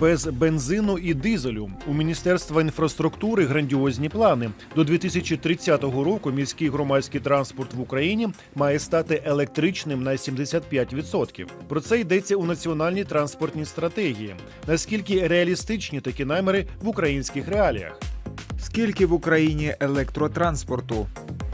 без бензину і дизелю. У міністерства інфраструктури грандіозні плани. До 2030 року міський громадський транспорт в Україні має стати електричним на 75%. Про це йдеться у національній транспортній стратегії. Наскільки реалістичні такі наміри в українських реаліях? Скільки в Україні електротранспорту?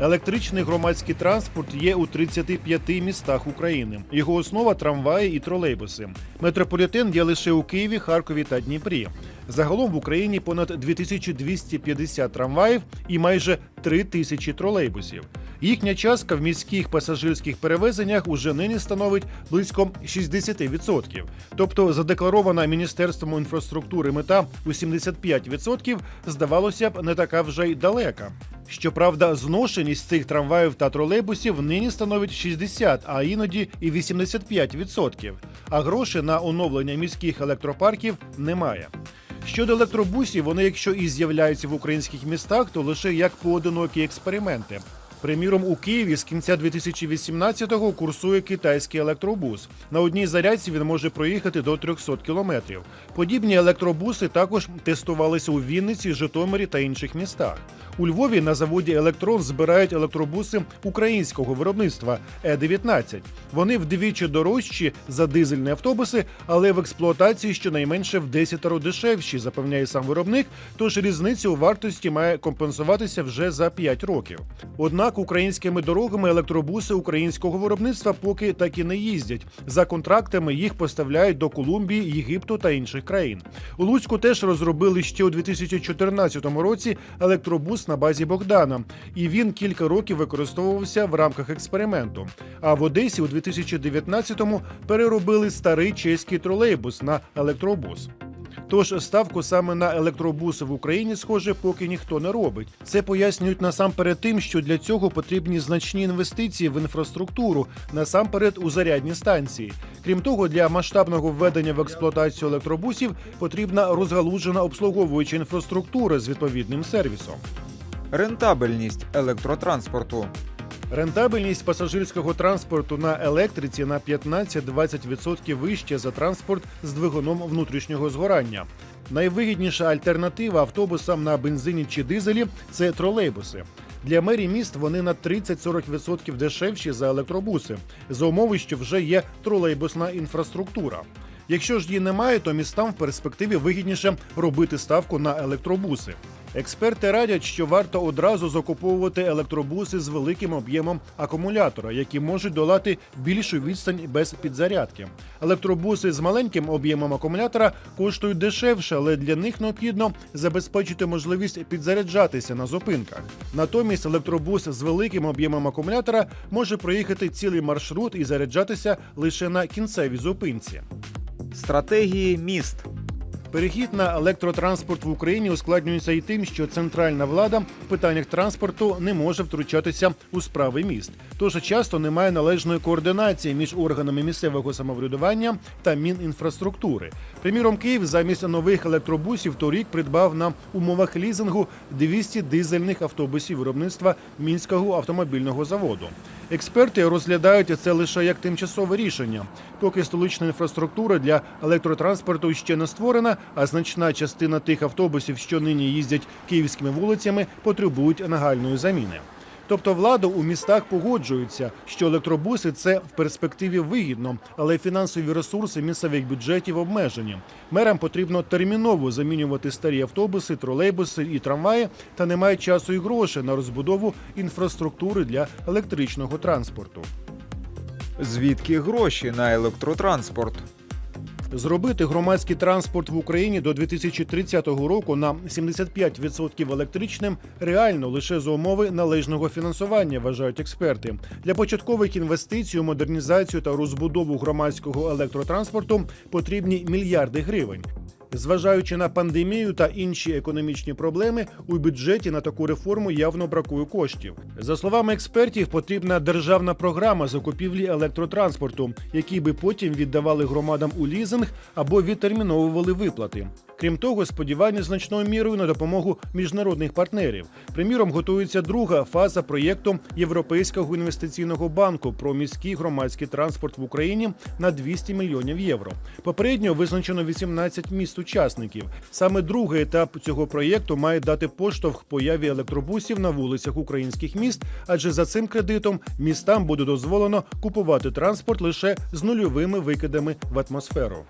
Електричний громадський транспорт є у 35 містах України. Його основа трамваї і тролейбуси. Метрополітен є лише у Києві, Харкові та Дніпрі. Загалом в Україні понад 2250 трамваїв і майже 3000 тролейбусів. Їхня частка в міських пасажирських перевезеннях уже нині становить близько 60%. Тобто задекларована Міністерством інфраструктури мета у 75% здавалося б не така вже й далека. Щоправда, зношеність цих трамваїв та тролейбусів нині становить 60, а іноді і 85%. А грошей на оновлення міських електропарків немає. Щодо електробусів, вони, якщо і з'являються в українських містах, то лише як поодинокі експерименти. Приміром, у Києві з кінця 2018-го курсує китайський електробус. На одній зарядці він може проїхати до 300 кілометрів. Подібні електробуси також тестувалися у Вінниці, Житомирі та інших містах. У Львові на заводі Електрон збирають електробуси українського виробництва Е-19. Вони вдвічі дорожчі за дизельні автобуси, але в експлуатації щонайменше в 10 дешевші, запевняє сам виробник. Тож різниця у вартості має компенсуватися вже за 5 років. Однак українськими дорогами електробуси українського виробництва поки так і не їздять. За контрактами їх поставляють до Колумбії, Єгипту та інших країн. У Луцьку теж розробили ще у 2014 році електробус на базі Богдана, і він кілька років використовувався в рамках експерименту. А в Одесі у 2019-му переробили старий чеський тролейбус на електробус. Тож ставку саме на електробуси в Україні, схоже, поки ніхто не робить. Це пояснюють насамперед тим, що для цього потрібні значні інвестиції в інфраструктуру, насамперед у зарядні станції. Крім того, для масштабного введення в експлуатацію електробусів потрібна розгалужена обслуговуюча інфраструктура з відповідним сервісом. Рентабельність електротранспорту. Рентабельність пасажирського транспорту на електриці на 15-20% вища за транспорт з двигуном внутрішнього згорання. Найвигідніша альтернатива автобусам на бензині чи дизелі це тролейбуси. Для мерій міст вони на 30-40% дешевші за електробуси, за умови, що вже є тролейбусна інфраструктура. Якщо ж її немає, то містам в перспективі вигідніше робити ставку на електробуси. Експерти радять, що варто одразу закуповувати електробуси з великим об'ємом акумулятора, які можуть долати більшу відстань без підзарядки. Електробуси з маленьким об'ємом акумулятора коштують дешевше, але для них необхідно забезпечити можливість підзаряджатися на зупинках. Натомість електробус з великим об'ємом акумулятора може проїхати цілий маршрут і заряджатися лише на кінцевій зупинці. Стратегії міст. Перехід на електротранспорт в Україні ускладнюється і тим, що центральна влада в питаннях транспорту не може втручатися у справи міст. Тож часто немає належної координації між органами місцевого самоврядування та Мінінфраструктури. Приміром, Київ замість нових електробусів торік придбав на умовах лізингу 200 дизельних автобусів виробництва мінського автомобільного заводу. Експерти розглядають це лише як тимчасове рішення, поки столична інфраструктура для електротранспорту ще не створена, а значна частина тих автобусів, що нині їздять київськими вулицями, потребують нагальної заміни. Тобто влада у містах погоджується, що електробуси це в перспективі вигідно, але фінансові ресурси місцевих бюджетів обмежені. Мерам потрібно терміново замінювати старі автобуси, тролейбуси і трамваї, та немає часу і грошей на розбудову інфраструктури для електричного транспорту. Звідки гроші на електротранспорт? Зробити громадський транспорт в Україні до 2030 року на 75% електричним реально лише за умови належного фінансування, вважають експерти. Для початкових інвестицій у модернізацію та розбудову громадського електротранспорту потрібні мільярди гривень. Зважаючи на пандемію та інші економічні проблеми, у бюджеті на таку реформу явно бракує коштів. За словами експертів, потрібна державна програма закупівлі електротранспорту, які би потім віддавали громадам у лізинг або відтерміновували виплати. Крім того, сподівання значною мірою на допомогу міжнародних партнерів. Приміром, готується друга фаза проєкту Європейського інвестиційного банку про міський громадський транспорт в Україні на 200 мільйонів євро. Попередньо визначено 18 міст-учасників. Саме другий етап цього проєкту має дати поштовх появі електробусів на вулицях українських міст, адже за цим кредитом містам буде дозволено купувати транспорт лише з нульовими викидами в атмосферу.